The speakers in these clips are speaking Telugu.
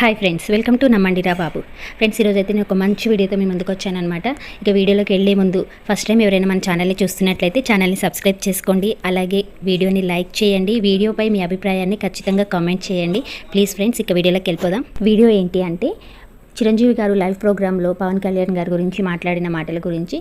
హాయ్ ఫ్రెండ్స్ వెల్కమ్ టు నమ్మండిరా బాబు ఫ్రెండ్స్ ఈరోజు అయితే నేను ఒక మంచి వీడియోతో మీ ముందుకు వచ్చానమాట ఇక వీడియోలోకి వెళ్ళే ముందు ఫస్ట్ టైం ఎవరైనా మన ఛానల్ని చూస్తున్నట్లయితే ఛానల్ని సబ్స్క్రైబ్ చేసుకోండి. అలాగే వీడియోని లైక్ చేయండి. వీడియోపై మీ అభిప్రాయాన్ని ఖచ్చితంగా కామెంట్ చేయండి. ప్లీజ్ ఫ్రెండ్స్ ఇక వీడియోలోకి వెళ్ళిపోదాం. వీడియో ఏంటి అంటే చిరంజీవి గారు లైవ్ ప్రోగ్రాంలో పవన్ కళ్యాణ్ గారి గురించి మాట్లాడిన మాటల గురించి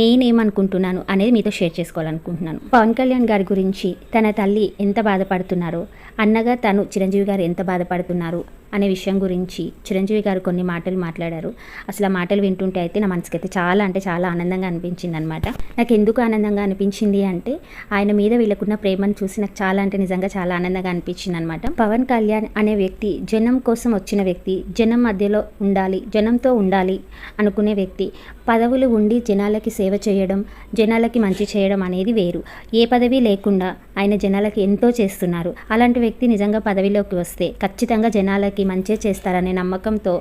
నేనేమనుకుంటున్నాను అనేది మీతో షేర్ చేసుకోవాలనుకుంటున్నాను. పవన్ కళ్యాణ్ గారి గురించి తన తల్లి ఎంత బాధపడుతున్నారో అన్నగా తను చిరంజీవి గారు ఎంత బాధపడుతున్నారు అనే విషయం గురించి చిరంజీవి గారు కొన్ని మాటలు మాట్లాడారు. అసలు ఆ మాటలు వింటుంటే అయితే నా మనసుకి అయితే చాలా అంటే చాలా ఆనందంగా అనిపించింది అనమాట నాకు ఎందుకు ఆనందంగా అనిపించింది అంటే ఆయన మీద వీళ్ళకున్న ప్రేమను చూసి నాకు చాలా అంటే నిజంగా చాలా ఆనందంగా అనిపించింది అనమాట పవన్ కళ్యాణ్ అనే వ్యక్తి జనం కోసం వచ్చిన వ్యక్తి జనం మధ్యలో ఉండాలి జనంతో ఉండాలి అనుకునే వ్యక్తి పదవులు ఉండి జనాలకి సేవ చేయడం జనాలకి మంచి చేయడం అనేది వేరు. ఏ పదవి లేకుండా ఆయన జనాలకి ఎంతో చేస్తున్నారు. అలాంటి వ్యక్తి నిజంగా పదవిలోకి వస్తే ఖచ్చితంగా జనాలకి మంచి చేస్తారనే నమ్మకంతో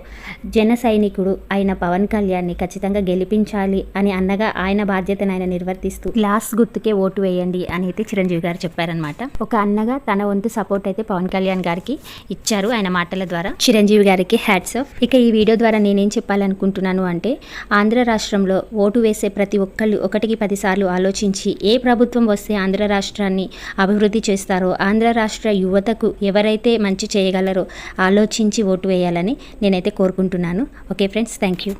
జన సైనికుడు ఆయన పవన్ కళ్యాణ్ని ఖచ్చితంగా గెలిపించాలి అని అన్నగా ఆయన బాధ్యతను ఆయన నిర్వర్తిస్తూ లాస్ట్ గుర్తుకే ఓటు వేయండి అని అయితే చిరంజీవి గారు చెప్పారనమాట ఒక అన్నగా తన వంతు సపోర్ట్ అయితే పవన్ కళ్యాణ్ గారికి ఇచ్చారు ఆయన మాటల ద్వారా. చిరంజీవి గారికి హ్యాట్స్ ఆఫ్. ఇక ఈ వీడియో ద్వారా నేనేం చెప్పాలనుకుంటున్నాను అంటే ఆంధ్ర రాష్ట్రంలో ఓటు వేసే ప్రతి ఒక్కళ్ళు ఒకటికి పదిసార్లు ఆలోచించి ఏ ప్రభుత్వం వస్తే ఆంధ్ర రాష్ట్రాన్ని అభివృద్ధి చేస్తారో ఆంధ్ర రాష్ట్ర యువతకు ఎవరైతే మంచి చేయగలరో ఆలోచించి ఓటు వేయాలని నేనైతే కోరుకుంటున్నాను. Okay friends thank you